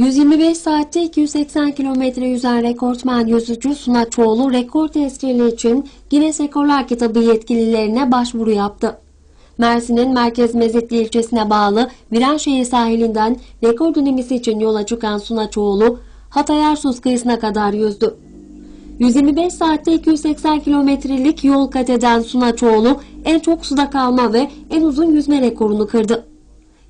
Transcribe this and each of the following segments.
125 saatte 280 kilometre yüzen rekortmen yüzücü Suna Çoğlu rekor tescili için Guinness Rekorlar Kitabı yetkililerine başvuru yaptı. Mersin'in Merkez Mezitli ilçesine bağlı Viranşehir sahilinden rekor denemesi için yola çıkan Suna Çoğlu, Hatay Arsuz kıyısına kadar yüzdü. 125 saatte 280 kilometrelik yol kat eden Suna Çoğlu en çok suda kalma ve en uzun yüzme rekorunu kırdı.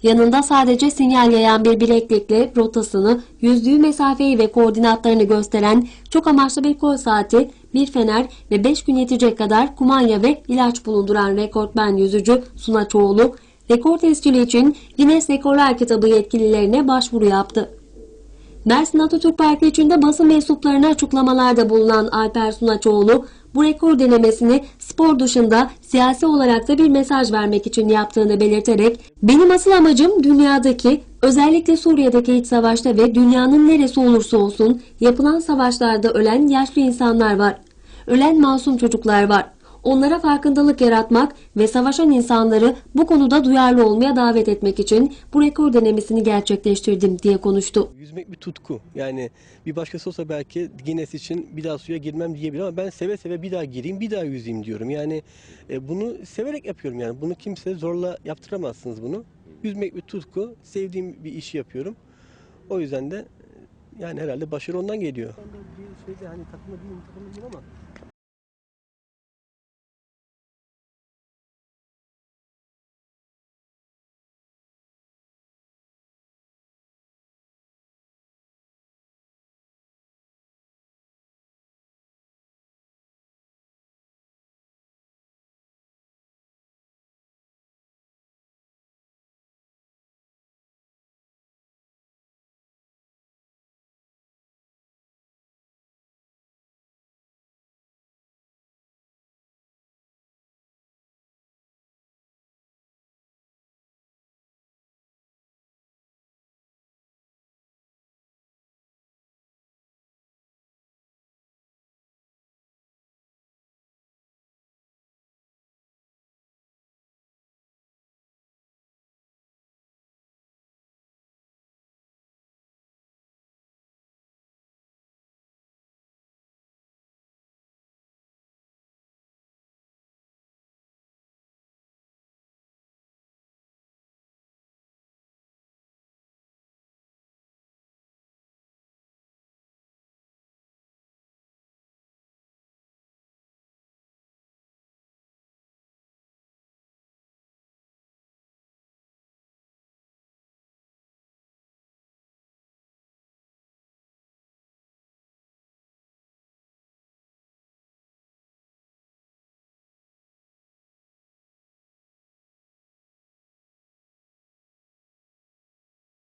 Yanında sadece sinyal yayan bir bileklikle rotasını, yüzdüğü mesafeyi ve koordinatlarını gösteren çok amaçlı bir kol saati, bir fener ve 5 gün yetecek kadar kumanya ve ilaç bulunduran rekortmen yüzücü Suna Çoğulu, rekor tescili için Guinness Rekorlar Kitabı yetkililerine başvuru yaptı. Mersin Atatürk Parkı içinde basın mensuplarına açıklamalarda bulunan Alper Sunaçoğlu, bu rekor denemesini spor dışında siyasi olarak da bir mesaj vermek için yaptığını belirterek, benim asıl amacım dünyadaki, özellikle Suriye'deki iç savaşta ve dünyanın neresi olursa olsun yapılan savaşlarda ölen yaşlı insanlar var. Ölen masum çocuklar var. Onlara farkındalık yaratmak ve savaşan insanları bu konuda duyarlı olmaya davet etmek için bu rekor denemesini gerçekleştirdim diye konuştu. Yüzmek bir tutku. Yani bir başkası olsa belki Guinness için bir daha suya girmem diyebilir ama ben seve seve bir daha gireyim, bir daha yüzeyim diyorum. Yani e, bunu severek yapıyorum yani. Bunu kimse zorla yaptıramazsınız bunu. Yüzmek bir tutku. Sevdiğim bir işi yapıyorum. O yüzden de yani herhalde başarı ondan geliyor. Ben de bir şeyde hani takımda değilim, takımda değilim ama